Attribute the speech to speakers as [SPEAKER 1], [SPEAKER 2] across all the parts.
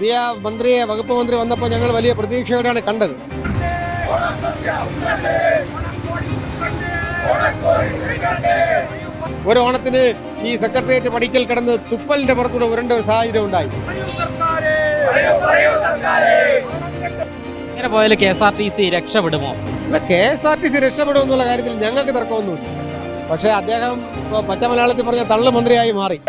[SPEAKER 1] പുതിയ മന്ത്രിയെ വകുപ്പ് മന്ത്രി വന്നപ്പോൾ ഞങ്ങൾ വലിയ പ്രതീക്ഷയോടെയാണ് കണ്ടത്. ഒരു ഓണത്തിന് ഈ സെക്രട്ടേറിയറ്റ് പടിക്കൽ കിടന്ന് തുപ്പലിന്റെ പുറത്തൂടെ ഉരണ്ട ഒരു സാഹചര്യം ഉണ്ടായി.
[SPEAKER 2] ഇങ്ങനെ K S R T C രക്ഷപ്പെടുമോ?
[SPEAKER 1] അല്ല K S R T C രക്ഷപ്പെടും എന്നുള്ള കാര്യത്തിൽ ഞങ്ങൾക്ക് തർക്കമൊന്നുമില്ല. പക്ഷേ അദ്ദേഹം പച്ച മലയാളത്തിൽ പറഞ്ഞ തള്ളു മന്ത്രിയായി മാറി.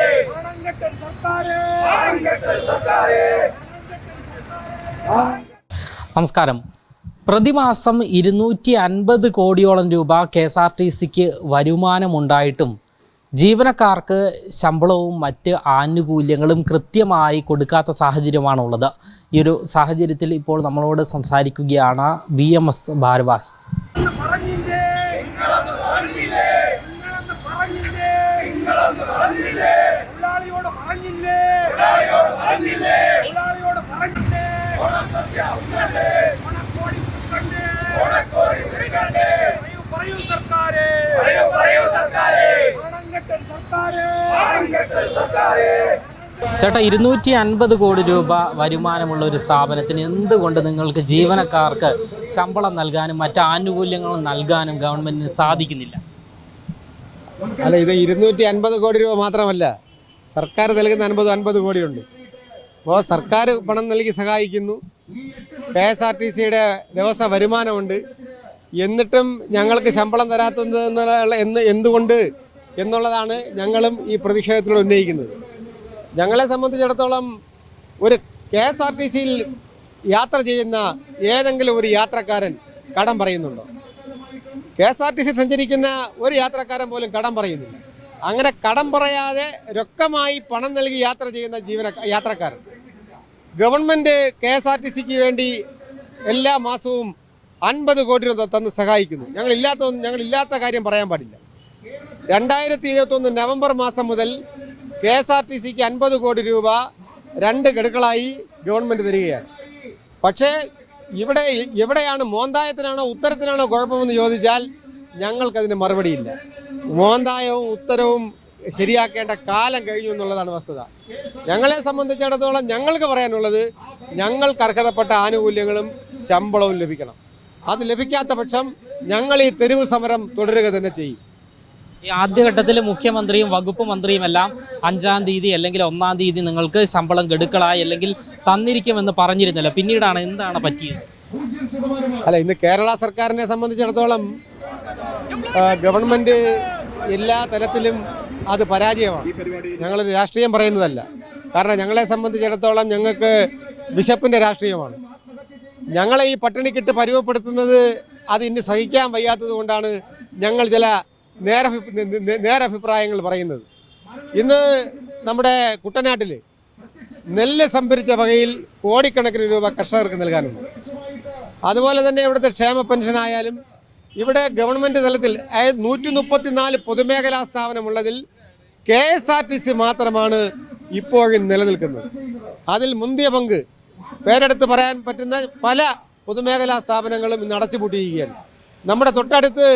[SPEAKER 2] നമസ്കാരം. പ്രതിമാസം ഇരുന്നൂറ്റി അൻപത് കോടിയോളം രൂപ കെ എസ് ആർ ടി സിക്ക് വരുമാനമുണ്ടായിട്ടും ജീവനക്കാർക്ക് ശമ്പളവും മറ്റ് ആനുകൂല്യങ്ങളും കൃത്യമായി കൊടുക്കാത്ത സാഹചര്യമാണുള്ളത്. ഈ ഒരു സാഹചര്യത്തിൽ ഇപ്പോൾ നമ്മളോട് സംസാരിക്കുകയാണ് ബി എം എസ് ഭാരവാഹി.
[SPEAKER 3] പറഞ്ഞില്ലേ?
[SPEAKER 2] ചേട്ടാ ഇരുന്നൂറ്റി അൻപത് കോടി രൂപ വരുമാനമുള്ള ഒരു സ്ഥാപനത്തിന് എന്തുകൊണ്ട് നിങ്ങൾക്ക് ജീവനക്കാർക്ക് ശമ്പളം നൽകാനും മറ്റു ആനുകൂല്യങ്ങൾ നൽകാനും ഗവൺമെന്റിന് സാധിക്കുന്നില്ല?
[SPEAKER 1] അല്ല ഇത് ഇരുന്നൂറ്റി അൻപത് കോടി രൂപ മാത്രമല്ല. സർക്കാർ നൽകുന്ന അൻപത് അൻപത് കോടിയുണ്ട്. അപ്പോൾ സർക്കാർ പണം നൽകി സഹായിക്കുന്നു. കെ എസ് ആർ ടി സിയുടെ ദിവസ വരുമാനമുണ്ട്. എന്നിട്ടും ഞങ്ങൾക്ക് ശമ്പളം തരാത്തത് എന്ന് എന്തുകൊണ്ട് എന്നുള്ളതാണ് ഞങ്ങളും ഈ പ്രതിഷേധത്തിലൂടെ ഉന്നയിക്കുന്നത്. ഞങ്ങളെ സംബന്ധിച്ചിടത്തോളം ഒരു കെ എസ് ആർ ടി സിയിൽ യാത്ര ചെയ്യുന്ന ഏതെങ്കിലും ഒരു യാത്രക്കാരൻ കടം പറയുന്നുണ്ടോ? K S R T C സഞ്ചരിക്കുന്ന ഒരു യാത്രക്കാരൻ പോലും കടം പറയുന്നില്ല. അങ്ങനെ കടം പറയാതെ രൊക്കമായി പണം നൽകി യാത്ര ചെയ്യുന്ന ജീവന യാത്രക്കാരൻ. Government K S R T സിക്ക് വേണ്ടി എല്ലാ മാസവും അൻപത് കോടി രൂപ തന്ന് സഹായിക്കുന്നു. ഞങ്ങൾ ഇല്ലാത്ത ഞങ്ങൾ ഇല്ലാത്ത കാര്യം പറയാൻ പാടില്ല. രണ്ടായിരത്തി ഇരുപത്തൊന്ന് നവംബർ മാസം മുതൽ കെ എസ് ആർ ടി സിക്ക് അൻപത് കോടി രൂപ രണ്ട് ഗഡുക്കളായി ഗവൺമെന്റ് തരികയാണ്. പക്ഷേ ഇവിടെ എവിടെയാണ് മോന്തായത്തിനാണോ ഉത്തരത്തിനാണോ കുഴപ്പമെന്ന് ചോദിച്ചാൽ ഞങ്ങൾക്കതിന് മറുപടിയില്ല. മോന്തായവും ഉത്തരവും ശരിയാക്കേണ്ട കാലം കഴിഞ്ഞു എന്നുള്ളതാണ് വസ്തുത. ഞങ്ങളെ സംബന്ധിച്ചിടത്തോളം ഞങ്ങൾക്ക് പറയാനുള്ളത് ഞങ്ങൾക്ക് അർഹതപ്പെട്ട ആനുകൂല്യങ്ങളും ശമ്പളവും ലഭിക്കണം. അത് ലഭിക്കാത്ത പക്ഷം ഞങ്ങൾ ഈ തെരുവ് സമരം തുടരുക തന്നെ ചെയ്യും.
[SPEAKER 2] ഈ ആദ്യഘട്ടത്തിൽ മുഖ്യമന്ത്രിയും വകുപ്പ് മന്ത്രിയും എല്ലാം അഞ്ചാം തീയതി അല്ലെങ്കിൽ ഒന്നാം തീയതി നിങ്ങൾക്ക് ശമ്പളം ഗഡുക്കളായി അല്ലെങ്കിൽ തന്നിരിക്കുമെന്ന് പറഞ്ഞിരുന്നില്ല. പിന്നീടാണ് എന്താണ് പറ്റിയത്?
[SPEAKER 1] അല്ല ഇന്ന് കേരള സർക്കാരിനെ സംബന്ധിച്ചിടത്തോളം ഗവൺമെന്റ് ഗവൺമെന്റ് എല്ലാ തലത്തിലും അത് പരാജയമാണ്. ഞങ്ങൾ രാഷ്ട്രീയം പറയുന്നതല്ല. കാരണം ഞങ്ങളെ സംബന്ധിച്ചിടത്തോളം ഞങ്ങൾക്ക് വിശപ്പിന്റെ രാഷ്ട്രീയമാണ്. ഞങ്ങളെ ഈ പട്ടിണിക്കിട്ട് പരിവപ്പെടുത്തുന്നത് അത് ഇന്ന് സഹിക്കാൻ വയ്യാത്തത് കൊണ്ടാണ് ഞങ്ങൾ ചില നേരഭി നേരഭിപ്രായങ്ങൾ പറയുന്നത്. ഇന്ന് നമ്മുടെ കുട്ടനാട്ടിൽ നെല്ല് സംഭരിച്ച വകയിൽ കോടിക്കണക്കിന് രൂപ കർഷകർക്ക് നൽകാനുണ്ട്. അതുപോലെ തന്നെ ഇവിടുത്തെ ക്ഷേമ പെൻഷനായാലും ഇവിടെ ഗവൺമെന്റ് തലത്തിൽ അതായത് നൂറ്റി മുപ്പത്തിനാല് പൊതുമേഖലാ സ്ഥാപനമുള്ളതിൽ K S R T C മാത്രമാണ് ഇപ്പോഴും നിലനിൽക്കുന്നത്. അതിൽ മുന്തിയ പങ്ക് പേരെടുത്ത് പറയാൻ പറ്റുന്ന പല പൊതുമേഖലാ സ്ഥാപനങ്ങളും ഇന്ന് അടച്ചുപൂട്ടിയിരിക്കുകയാണ്. നമ്മുടെ തൊട്ടടുത്ത്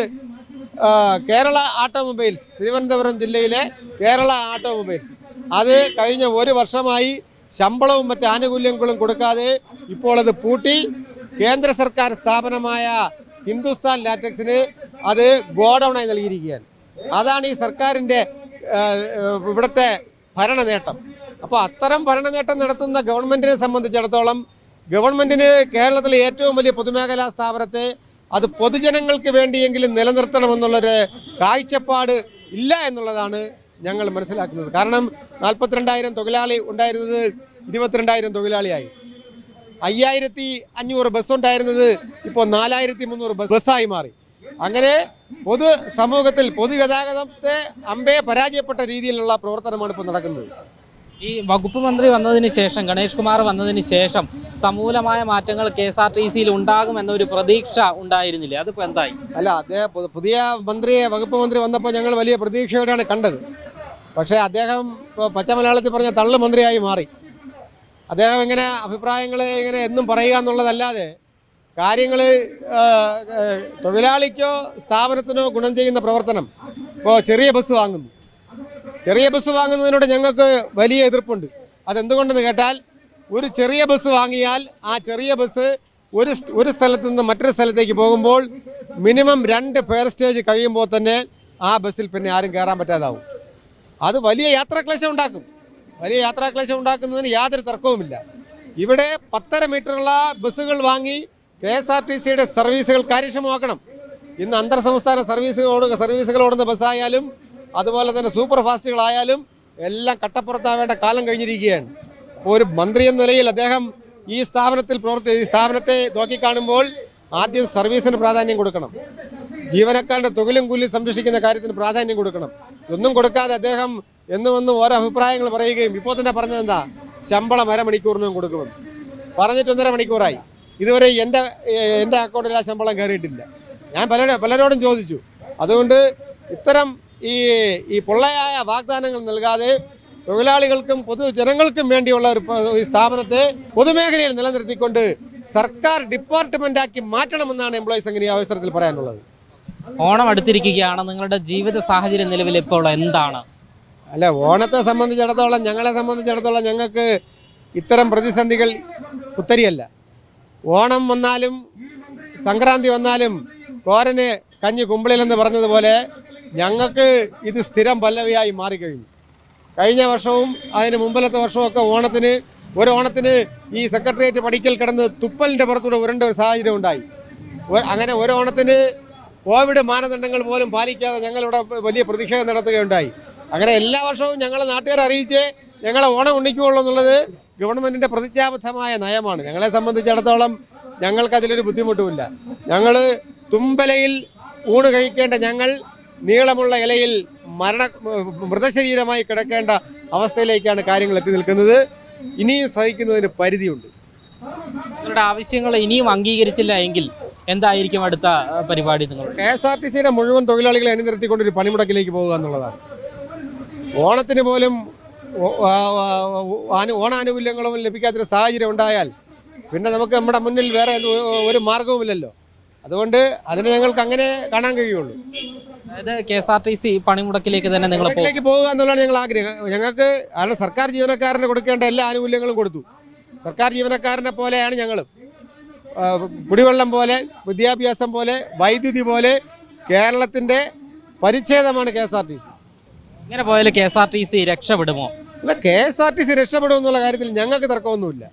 [SPEAKER 1] കേരള ഓട്ടോമൊബൈൽസ് തിരുവനന്തപുരം ജില്ലയിലെ കേരള ഓട്ടോമൊബൈൽസ്. അത് കഴിഞ്ഞ ഒരു വർഷമായി ശമ്പളവും മറ്റ് ആനുകൂല്യങ്ങളും കൊടുക്കാതെ ഇപ്പോൾ അത് പൂട്ടി കേന്ദ്ര സർക്കാർ സ്ഥാപനമായ ഹിന്ദുസ്ഥാൻ ലാറ്റക്സിന് അത് ഗോഡൗണായി നൽകിയിരിക്കുകയാണ്. അതാണ് ഈ സർക്കാരിന്റെ ഇവിടുത്തെ ഭരണ നേട്ടം അപ്പോൾ അത്തരം ഭരണ നേട്ടം നടത്തുന്ന ഗവൺമെന്റിനെ സംബന്ധിച്ചിടത്തോളം ഗവൺമെന്റിന് കേരളത്തിലെ ഏറ്റവും വലിയ പൊതുമേഖലാ സ്ഥാപനത്തെ അത് പൊതുജനങ്ങൾക്ക് വേണ്ടിയെങ്കിലും നിലനിർത്തണമെന്നുള്ളൊരു കാഴ്ചപ്പാട് ഇല്ല എന്നുള്ളതാണ് ഞങ്ങൾ മനസ്സിലാക്കുന്നത്. കാരണം നാൽപ്പത്തിരണ്ടായിരം തൊഴിലാളി ഉണ്ടായിരുന്നത് ഇരുപത്തിരണ്ടായിരം തൊഴിലാളിയായി. അയ്യായിരത്തി അഞ്ഞൂറ് ബസ് ഉണ്ടായിരുന്നത് ഇപ്പോൾ നാലായിരത്തി മുന്നൂറ് ബസ് ബസ്സായി മാറി. അങ്ങനെ പൊതു സമൂഹത്തിൽ പൊതുഗതാഗതത്തെ അമ്പേ പരാജയപ്പെട്ട രീതിയിലുള്ള പ്രവർത്തനമാണ് ഇപ്പോൾ നടക്കുന്നത്.
[SPEAKER 2] ഈ വകുപ്പ് മന്ത്രി വന്നതിന് ശേഷം ഗണേഷ് കുമാർ വന്നതിന് ശേഷം സമൂലമായ മാറ്റങ്ങൾ കെ എസ് ആർ ടി സിയിൽ ഉണ്ടാകുമെന്നൊരു പ്രതീക്ഷ ഉണ്ടായിരുന്നില്ലേ? അതിപ്പോൾ എന്തായി?
[SPEAKER 1] അല്ല അദ്ദേഹം പുതിയ മന്ത്രിയെ വകുപ്പ് മന്ത്രി വന്നപ്പോൾ ഞങ്ങൾ വലിയ പ്രതീക്ഷയോടെയാണ് കണ്ടത്. പക്ഷേ അദ്ദേഹം ഇപ്പോൾ പച്ച മലയാളത്തിൽ പറഞ്ഞ തള്ളു മന്ത്രിയായി മാറി. അദ്ദേഹം എങ്ങനെ അഭിപ്രായങ്ങൾ ഇങ്ങനെ എന്നും പറയുക എന്നുള്ളതല്ലാതെ കാര്യങ്ങൾ തൊഴിലാളിക്കോ സ്ഥാപനത്തിനോ ഗുണം ചെയ്യുന്ന പ്രവർത്തനം ഇപ്പോൾ ചെറിയ ബസ് വാങ്ങുന്നു. ചെറിയ ബസ് വാങ്ങുന്നതിനോട് ഞങ്ങൾക്ക് വലിയ എതിർപ്പുണ്ട്. അതെന്തുകൊണ്ടെന്ന് കേട്ടാൽ ഒരു ചെറിയ ബസ് വാങ്ങിയാൽ ആ ചെറിയ ബസ് ഒരു ഒരു സ്ഥലത്ത് നിന്ന് മറ്റൊരു സ്ഥലത്തേക്ക് പോകുമ്പോൾ മിനിമം രണ്ട് പേർ സ്റ്റേജ് കഴിയുമ്പോൾ തന്നെ ആ ബസ്സിൽ പിന്നെ ആരും കയറാൻ പറ്റാതാവും. അത് വലിയ യാത്രാക്ലേശം ഉണ്ടാക്കും. വലിയ യാത്രാക്ലേശം ഉണ്ടാക്കുന്നതിന് യാതൊരു തർക്കവുമില്ല. ഇവിടെ പത്തര മീറ്ററുള്ള ബസ്സുകൾ വാങ്ങി കെ എസ് ആർ ടി സിയുടെ സർവീസുകൾ കാര്യക്ഷമമാക്കണം. ഇന്ന് അന്തർ സംസ്ഥാന സർവീസുകളോട് സർവീസുകളോടുന്ന ബസ്സായാലും അതുപോലെ തന്നെ സൂപ്പർ ഫാസ്റ്റുകളായാലും എല്ലാം കട്ടപ്പുറത്താവേണ്ട കാലം കഴിഞ്ഞിരിക്കുകയാണ്. അപ്പോൾ ഒരു മന്ത്രി എന്ന നിലയിൽ അദ്ദേഹം ഈ സ്ഥാപനത്തിൽ പ്രവർത്തി ഈ സ്ഥാപനത്തെ നോക്കിക്കാണുമ്പോൾ ആദ്യം സർവീസിന് പ്രാധാന്യം കൊടുക്കണം. ജീവനക്കാരുടെ തൊഴിലും കൂലി സംരക്ഷിക്കുന്ന കാര്യത്തിന് പ്രാധാന്യം കൊടുക്കണം. ഇതൊന്നും കൊടുക്കാതെ അദ്ദേഹം എന്നും വന്ന് ഓരോ അഭിപ്രായങ്ങൾ പറയുകയും ഇപ്പോൾ തന്നെ പറഞ്ഞത് എന്താ? ശമ്പളം അരമണിക്കൂറിനും കൊടുക്കുമെന്ന്. പറഞ്ഞിട്ട് ഒന്നര മണിക്കൂറായി. ഇതുവരെ എന്റെ എന്റെ അക്കൗണ്ടിൽ ആ ശമ്പളം കയറിയിട്ടില്ല. ഞാൻ പലരും പലരോടും ചോദിച്ചു. അതുകൊണ്ട് ഇത്തരം ഈ ഈ പൊള്ളയായ വാഗ്ദാനങ്ങൾ നൽകാതെ തൊഴിലാളികൾക്കും പൊതുജനങ്ങൾക്കും വേണ്ടിയുള്ള ഒരു സ്ഥാപനത്തെ പൊതുമേഖലയിൽ നിലനിർത്തിക്കൊണ്ട് സർക്കാർ ഡിപ്പാർട്ട്മെന്റാക്കി മാറ്റണമെന്നാണ് എംപ്ലോയീസ് എങ്ങനെ അവസരത്തിൽ പറയാനുള്ളത്.
[SPEAKER 2] ഓണം അടുത്തിരിക്കുകയാണ്. നിങ്ങളുടെ ജീവിത സാഹചര്യം നിലവിൽ ഇപ്പോൾ എന്താണ്?
[SPEAKER 1] അല്ല ഓണത്തെ സംബന്ധിച്ചിടത്തോളം ഞങ്ങളെ സംബന്ധിച്ചിടത്തോളം ഞങ്ങൾക്ക് ഇത്തരം പ്രതിസന്ധികൾ പുത്തരിയല്ല. ഓണം വന്നാലും സംക്രാന്തി വന്നാലും കോരന് കഞ്ഞി കുമ്പിളിലെന്ന് പറഞ്ഞതുപോലെ ഞങ്ങൾക്ക് ഇത് സ്ഥിരം പല്ലവിയായി മാറിക്കഴിഞ്ഞു. കഴിഞ്ഞ വർഷവും അതിന് മുമ്പിലത്തെ വർഷവും ഒക്കെ ഓണത്തിന് ഒരു ഓണത്തിന് ഈ സെക്രട്ടേറിയറ്റ് പഠിക്കൽ കിടന്ന് തുപ്പലിന്റെ പുറത്തൂടെ ഉരണ്ട ഒരു സാഹചര്യം ഉണ്ടായി. അങ്ങനെ ഒരു ഓണത്തിന് കോവിഡ് മാനദണ്ഡങ്ങൾ പോലും പാലിക്കാതെ ഞങ്ങളിവിടെ വലിയ പ്രതിഷേധം നടത്തുകയുണ്ടായി. അങ്ങനെ എല്ലാ വർഷവും ഞങ്ങളെ നാട്ടുകാരെ അറിയിച്ച് ഞങ്ങളെ ഓണം ഉണ്ണിക്കുള്ളൂ എന്നുള്ളത് ഗവൺമെന്റിന്റെ പ്രതിജ്ഞാബദ്ധമായ നയമാണ്. ഞങ്ങളെ സംബന്ധിച്ചിടത്തോളം ഞങ്ങൾക്ക് അതിലൊരു ബുദ്ധിമുട്ടുമില്ല. ഞങ്ങൾ തുമ്പലയിൽ ഊണ് കഴിക്കേണ്ട ഞങ്ങൾ നീളമുള്ള ഇലയിൽ മരണ മൃതശരീരമായി കിടക്കേണ്ട അവസ്ഥയിലേക്കാണ് കാര്യങ്ങൾ എത്തി നിൽക്കുന്നത്. ഇനിയും സഹിക്കുന്നതിന് പരിധിയുണ്ട്.
[SPEAKER 2] നിങ്ങളുടെ ആവശ്യങ്ങൾ ഇനിയും അംഗീകരിച്ചില്ല എങ്കിൽ എന്തായിരിക്കും അടുത്ത പരിപാടി നിങ്ങൾ?
[SPEAKER 1] കെ എസ് ആർ ടി സിയുടെ മുഴുവൻ തൊഴിലാളികളെ അണിനിരത്തിക്കൊണ്ട് ഒരു പണിമുടക്കിലേക്ക് പോകുക എന്നുള്ളതാണ്. ഓണത്തിന് പോലും ഓണാനുകൂല്യങ്ങളും ലഭിക്കാത്തൊരു സാഹചര്യം ഉണ്ടായാൽ പിന്നെ നമുക്ക് നമ്മുടെ മുന്നിൽ വേറെ ഒരു- മാർഗവുമില്ലല്ലോ. അതുകൊണ്ട് അതിനെ ഞങ്ങൾക്ക് അങ്ങനെ കാണാൻ കഴിയുള്ളൂ.
[SPEAKER 2] അതായത് K S R T C പണിമുടക്കിലേക്ക് തന്നെ നിങ്ങൾ
[SPEAKER 1] പോകുക എന്നുള്ളതാണ് ഞങ്ങൾ ആഗ്രഹം. ഞങ്ങൾക്ക് അല്ല സർക്കാർ ജീവനക്കാരന് കൊടുക്കേണ്ട എല്ലാ ആനുകൂല്യങ്ങളും കൊടുത്തു. സർക്കാർ ജീവനക്കാരനെ പോലെയാണ് ഞങ്ങൾ കുടിവെള്ളം പോലെ വിദ്യാഭ്യാസം പോലെ വൈദ്യുതി പോലെ കേരളത്തിന്റെ പരിച്ഛേദമാണ് K S R T C.
[SPEAKER 2] ഇങ്ങനെ പോയാൽ K S R T C രക്ഷപ്പെടുമോ?
[SPEAKER 1] അല്ല K S R T C രക്ഷപ്പെടും എന്നുള്ള കാര്യത്തിൽ ഞങ്ങൾക്ക് തർക്കമൊന്നുമില്ല.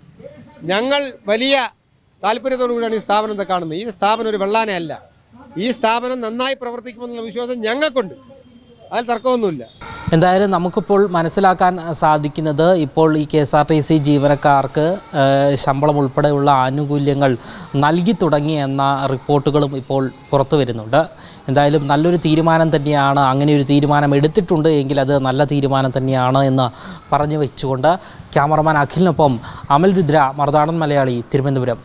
[SPEAKER 1] ഞങ്ങൾ വലിയ താല്പര്യത്തോടു കൂടിയാണ് ഈ സ്ഥാപനത്തെ കാണുന്നത്. ഈ സ്ഥാപനം ഒരു വെള്ളാനയല്ല. ഈ സ്ഥാപനം നന്നായി പ്രവർത്തിക്കുമെന്നുള്ള വിശ്വാസം ഞങ്ങൾക്കുണ്ട്. അതിൽ തർക്കമൊന്നുമില്ല.
[SPEAKER 2] എന്തായാലും നമുക്കിപ്പോൾ മനസ്സിലാക്കാൻ സാധിക്കുന്നത് ഇപ്പോൾ ഈ K S R T C ജീവനക്കാർക്ക് ശമ്പളം ഉൾപ്പെടെയുള്ള ആനുകൂല്യങ്ങൾ നൽകി തുടങ്ങി എന്ന റിപ്പോർട്ടുകളും ഇപ്പോൾ പുറത്തു വരുന്നുണ്ട്. എന്തായാലും നല്ലൊരു തീരുമാനം തന്നെയാണ് അങ്ങനെ ഒരു തീരുമാനം എടുത്തിട്ടുണ്ട് എങ്കിൽ അത് നല്ല തീരുമാനം തന്നെയാണ് എന്ന് പറഞ്ഞു വെച്ചുകൊണ്ട് ക്യാമറമാൻ അഖിലിനൊപ്പം അമൽ രുദ്ര മറുതാടൻ മലയാളി തിരുവനന്തപുരം.